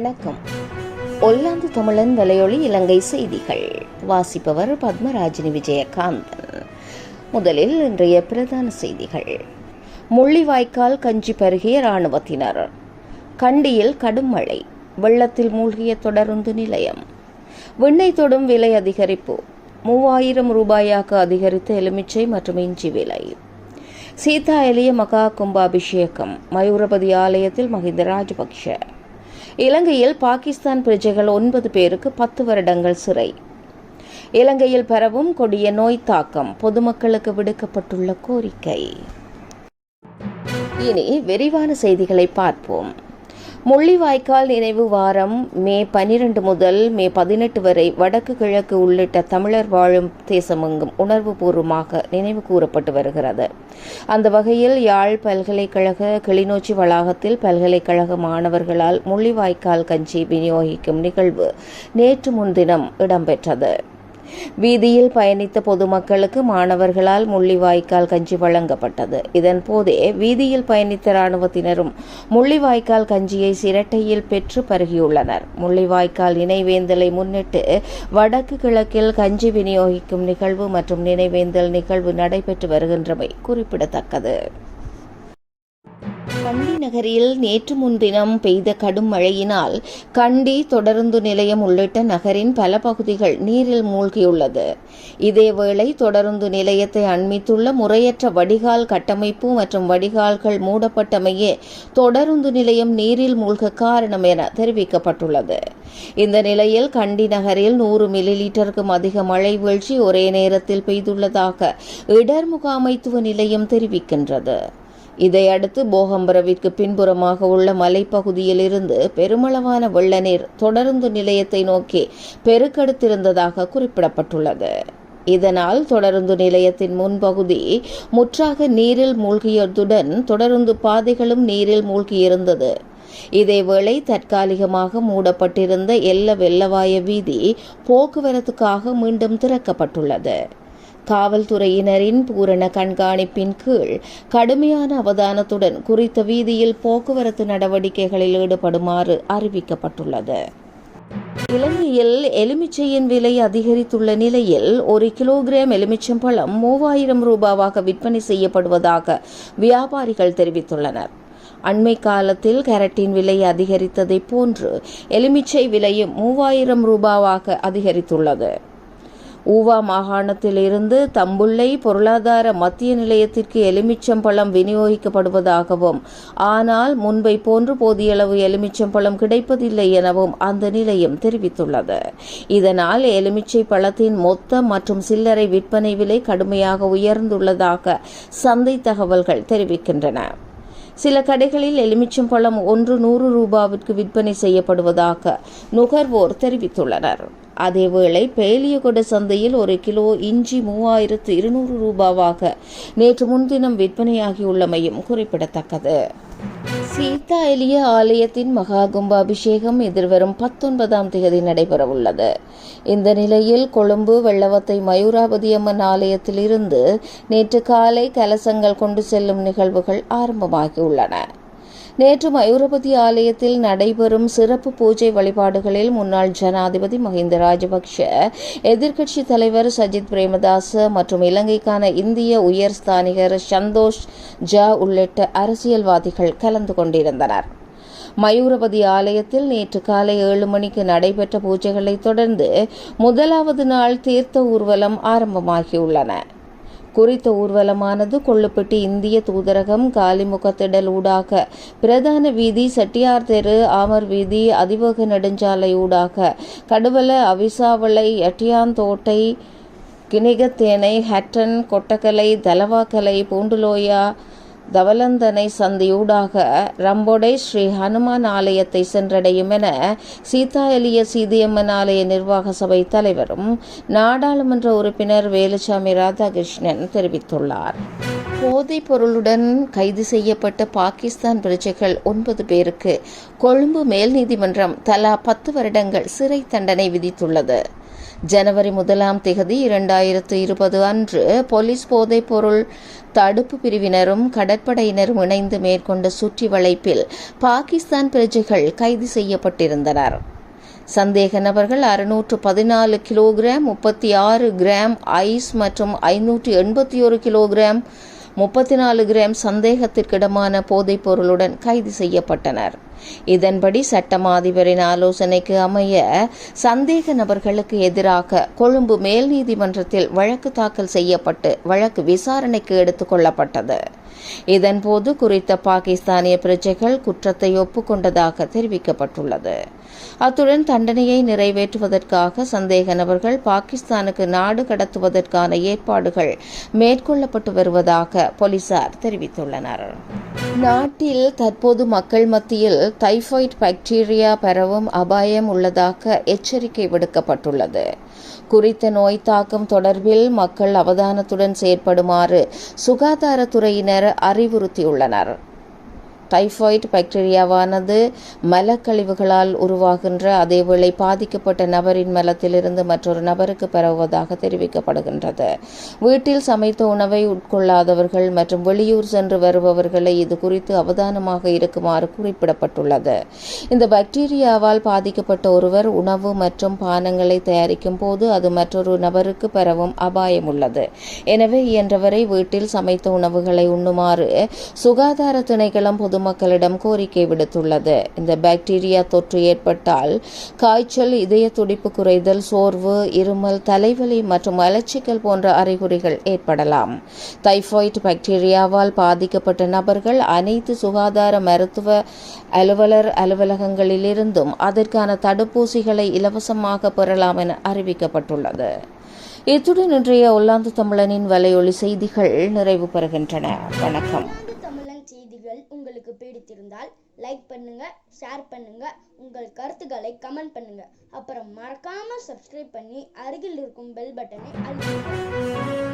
வணக்கம். ஒல்லாந்து தமிழன் வலையொலி இலங்கை செய்திகள். வாசிப்பவர் பத்மராஜினி விஜயகாந்தன் முதலில் இன்றைய பிரதான செய்திகள். முள்ளிவாய்க்கால் கஞ்சி பருகிய இராணுவத்தினர். கண்டியில் கடும் மழை. வெள்ளத்தில் மூழ்கிய தொடருந்து நிலையம். விண்ணை தொடும் விலை அதிகரிப்பு. மூவாயிரம் ரூபாயாக அதிகரித்த எலுமிச்சை மற்றும் இஞ்சி விலை. சீதா எளிய மகா கும்பாபிஷேகம். மயூரபதி ஆலயத்தில் மஹிந்த ராஜபக்ஷ. இலங்கையில் பாகிஸ்தான் பிரஜைகள் ஒன்பது பேருக்கு பத்து வருடங்கள் சிறை. இலங்கையில் பரவும் கொடிய நோய் தாக்கம் பொதுமக்களுக்கு விடுக்கப்பட்டுள்ள கோரிக்கை. இனி விரிவான செய்திகளை பார்ப்போம். முள்ளிவாய்க்கால் நினைவு வாரம் மே பனிரெண்டு முதல் மே பதினெட்டு வரை வடக்கு கிழக்கு உள்ளிட்ட தமிழர் வாழும் தேசமெங்கும் உணர்வுபூர்வமாக நினைவு கூறப்பட்டு வருகிறது. அந்த வகையில் யாழ் பல்கலைக்கழக கிளிநொச்சி வளாகத்தில் பல்கலைக்கழக மாணவர்களால் முள்ளிவாய்க்கால் கஞ்சி விநியோகிக்கும் நிகழ்வு நேற்று முன்தினம் இடம்பெற்றது. வீதியில் பயணித்த பொதுமக்களுக்கு மாணவர்களால் முள்ளிவாய்க்கால் கஞ்சி வழங்கப்பட்டது. இதன் போதே வீதியில் பயணித்த இராணுவத்தினரும் முள்ளிவாய்க்கால் கஞ்சியை சிரட்டையில் பெற்று பருகியுள்ளனர். முள்ளிவாய்க்கால் நினைவேந்தலை முன்னிட்டு வடக்கு கிழக்கில் கஞ்சி விநியோகிக்கும் நிகழ்வு மற்றும் நினைவேந்தல் நிகழ்வு நடைபெற்று வருகின்றமை குறிப்பிடத்தக்கது. கண்டி நகரில் நேற்று முன்தினம் பெய்த கடும் மழையினால் கண்டி தொடருந்து நிலையம் உள்ளிட்ட நகரின் பல பகுதிகள் நீரில் மூழ்கியுள்ளது. இதேவேளை தொடருந்து நிலையத்தை அண்மித்துள்ள முறையற்ற வடிகால் கட்டமைப்பு மற்றும் வடிகால்கள் மூடப்பட்டமையே தொடருந்து நிலையம் நீரில் மூழ்க காரணம் என தெரிவிக்கப்பட்டுள்ளது. இந்த நிலையில் கண்டி நகரில் நூறு மில்லி லிட்டருக்கும் அதிக மழை வீழ்ச்சி ஒரே நேரத்தில் பெய்துள்ளதாக இடர் முகாமைத்துவ நிலையம் தெரிவிக்கின்றது. இதையடுத்து போகம்பரவிற்கு பின்புறமாக உள்ள மலைப்பகுதியிலிருந்து பெருமளவான வெள்ள நீர் தொடருந்து நிலையத்தை நோக்கி பெருக்கெடுத்திருந்ததாக குறிப்பிடப்பட்டுள்ளது. இதனால் தொடருந்து நிலையத்தின் முன்பகுதி முற்றாக நீரில் மூழ்கியதுடன் தொடருந்து பாதைகளும் நீரில் மூழ்கியிருந்தது. இதேவேளை தற்காலிகமாக மூடப்பட்டிருந்த எல்ல வெள்ளவாய வீதி போக்குவரத்துக்காக மீண்டும் திறக்கப்பட்டுள்ளது. காவல்துறையினரின் பூரண கண்காணிப்பின் கீழ் கடுமையான அவதானத்துடன் குறித்த வீதியில் போக்குவரத்து நடவடிக்கைகளில் ஈடுபடுமாறு அறிவிக்கப்பட்டுள்ளது. இலங்கையில் எலுமிச்சையின் விலை அதிகரித்துள்ள நிலையில் ஒரு கிலோகிராம் எலுமிச்சம்பழம் மூவாயிரம் ரூபாவாக விற்பனை செய்யப்படுவதாக வியாபாரிகள் தெரிவித்துள்ளனர். அண்மை காலத்தில் கேரட்டின் விலை அதிகரித்ததைப் போன்று எலுமிச்சை விலையும் மூவாயிரம் ரூபாவாக அதிகரித்துள்ளது. ஊவா மாகாணத்திலிருந்து தம்புள்ளை பொருளாதார மத்திய நிலையத்திற்கு எலுமிச்சம்பழம் விநியோகிக்கப்படுவதாகவும் ஆனால் முன்பை போன்று போதியளவு எலுமிச்சம்பழம் கிடைப்பதில்லை எனவும் அந்த நிலையம் தெரிவித்துள்ளது. இதனால் எலுமிச்சை பழத்தின் மொத்த மற்றும் சில்லறை விற்பனை விலை கடுமையாக உயர்ந்துள்ளதாக சந்தை தகவல்கள் தெரிவிக்கின்றன. சில கடைகளில் எலுமிச்சம்பழம் ஒன்று நூறு ரூபாவிற்கு விற்பனை செய்யப்படுவதாக நுகர்வோர் தெரிவித்துள்ளனர். அதேவேளை பேலியகொட சந்தையில் ஒரு கிலோ இஞ்சி மூவாயிரத்து இருநூறு ரூபாவாக நேற்று முன்தினம் விற்பனையாகியுள்ளமையும் குறிப்பிடத்தக்கது. சீதா எலிய ஆலயத்தின் மகா கும்பாபிஷேகம் எதிர்வரும் பத்தொன்பதாம் தேதி நடைபெறவுள்ளது. இந்த நிலையில் கொழும்பு வெள்ளவத்தை மயூராபதி அம்மன் ஆலயத்திலிருந்து நேற்று காலை கலசங்கள் கொண்டு செல்லும் நிகழ்வுகள் ஆரம்பமாகியுள்ளன. நேற்று மயூரபதி ஆலயத்தில் நடைபெறும் சிறப்பு பூஜை வழிபாடுகளில் முன்னாள் ஜனாதிபதி மஹிந்த ராஜபக்ஷ எதிர்க்கட்சி தலைவர் சஜித் பிரேமதாச மற்றும் இலங்கைக்கான இந்திய உயர் ஸ்தானிகர் சந்தோஷ் ஜா உள்ளிட்ட அரசியல்வாதிகள் கலந்து கொண்டிருந்தனர். மயூரபதி ஆலயத்தில் நேற்று காலை ஏழு மணிக்கு நடைபெற்ற பூஜைகளைத் தொடர்ந்து முதலாவது நாள் தீர்த்த ஊர்வலம் ஆரம்பமாகியுள்ளன. குறித்த ஊர்வலமானது கொள்ளுப்பட்டி இந்திய தூதரகம் காலிமுகத்திடல் ஊடாக. பிரதான வீதி செட்டியார் தெரு ஆமர் வீதி அதிவேக நெடுஞ்சாலை ஊடாக. கடுவல அவிசாவளை எட்டியாந்தோட்டை கிணிகத்தேனை ஹட்டன் கொட்டக்கலை தலவாக்கலை பூண்டுலோயா தவலந்தனை சந்தியூடாக ரம்போடை ஸ்ரீ ஹனுமான் ஆலயத்தை சென்றடையும் என சீதா எளிய சீதியம்மன் ஆலய நிர்வாக சபை தலைவரும் நாடாளுமன்ற உறுப்பினர் வேலுசாமி ராதாகிருஷ்ணன் தெரிவித்துள்ளார். போதைப் பொருளுடன் கைது செய்யப்பட்ட பாகிஸ்தான் பிரஜைகள் ஒன்பது பேருக்கு கொழும்பு மேல் நீதிமன்றம் தலா பத்து வருடங்கள் சிறை தண்டனை விதித்துள்ளது. ஜனவரி முதலாம் திகதி இரண்டாயிரத்து இருபது அன்று போலீஸ் போதைப்பொருள் தடுப்பு பிரிவினரும் கடற்படையினரும் இணைந்து மேற்கொண்ட சுற்றி வளைப்பில் பாகிஸ்தான் பிரஜைகள் கைது செய்யப்பட்டிருந்தனர். சந்தேக நபர்கள் அறுநூற்று பதினாலு கிலோகிராம் முப்பத்தி ஆறு கிராம் ஐஸ் மற்றும் ஐநூற்று எண்பத்தி ஒரு கிலோகிராம் முப்பத்தி நாலு கிராம் சந்தேகத்திற்கிடமான போதைப் பொருளுடன் கைது செய்யப்பட்டனர். இதன்படி சட்டமாதிபரின் ஆலோசனைக்கு அமைய சந்தேக நபர்களுக்கு எதிராக கொழும்பு மேல் நீதிமன்றத்தில் வழக்கு தாக்கல் செய்யப்பட்டு வழக்கு விசாரணைக்கு எடுத்துக் கொள்ளப்பட்டது. இதன்போது குறித்த பாகிஸ்தானிய பிரஜைகள் குற்றத்தை ஒப்புக்கொண்டதாக தெரிவிக்கப்பட்டுள்ளது. அத்துடன் தண்டனையை நிறைவேற்றுவதற்காக சந்தேக நபர்கள் பாகிஸ்தானுக்கு நாடு கடத்துவதற்கான ஏற்பாடுகள் மேற்கொள்ளப்பட்டு வருவதாக போலீசார் தெரிவித்துள்ளனர். நாட்டில் தற்போது மக்கள் மத்தியில் டைபாய்டு பாக்டீரியா பரவும் அபாயம் உள்ளதாக எச்சரிக்கை விடுக்கப்பட்டுள்ளது. குறித்த நோய் தாக்கம் தொடர்பில் மக்கள் அவதானத்துடன் செயற்படுமாறு சுகாதாரத்துறையினர் அறிவுறுத்தியுள்ளனர். டைஃபாய்டு பாக்டீரியாவானது மலக்கழிவுகளால் உருவாகின்ற அதேவேளை பாதிக்கப்பட்ட நபரின் மலத்திலிருந்து மற்றொரு நபருக்கு பரவுவதாக தெரிவிக்கப்படுகின்றது. வீட்டில் சமைத்த உணவை உட்கொள்ளாதவர்கள் மற்றும் வெளியூர் சென்று வருபவர்களை இது குறித்து அவதானமாக இருக்குமாறு குறிப்பிடப்பட்டுள்ளது. இந்த பாக்டீரியாவால் பாதிக்கப்பட்ட ஒருவர் உணவு மற்றும் பானங்களை தயாரிக்கும் போது அது மற்றொரு நபருக்கு பரவும் அபாயம் உள்ளது எனவே இயன்றவரை வீட்டில் சமைத்த உணவுகளை உண்ணுமாறு சுகாதார திணைக்களம் பொதுமக்களிடம் கோரிக்கை விடுத்துள்ளது. இந்த பாக்டீரியா தொற்று ஏற்பட்டால் காய்ச்சல் இதய துடிப்பு குறைதல் சோர்வு இருமல் தலைவலி மற்றும் அலட்சிக்கல் போன்ற அறிகுறிகள் ஏற்படலாம். டைபாய்டு பாக்டீரியாவால் பாதிக்கப்பட்ட நபர்கள் அனைத்து சுகாதார மருத்துவ அலுவலர் அலுவலகங்களிலிருந்தும் அதற்கான தடுப்பூசிகளை இலவசமாக பெறலாம் என அறிவிக்கப்பட்டுள்ளது. இத்துடன் இன்றைய ஒல்லாந்து தமிழனின் வலையொலி செய்திகள் நிறைவு பெறுகின்றன. வணக்கம். பிடித்திருந்தால் லைக் பண்ணுங்க ஷேர் பண்ணுங்க உங்கள் கருத்துக்களை கமெண்ட் பண்ணுங்க. அப்புறம் மறக்காம சப்ஸ்கிரைப் பண்ணி அருகில் இருக்கும் பெல் பட்டனை அழுத்துங்க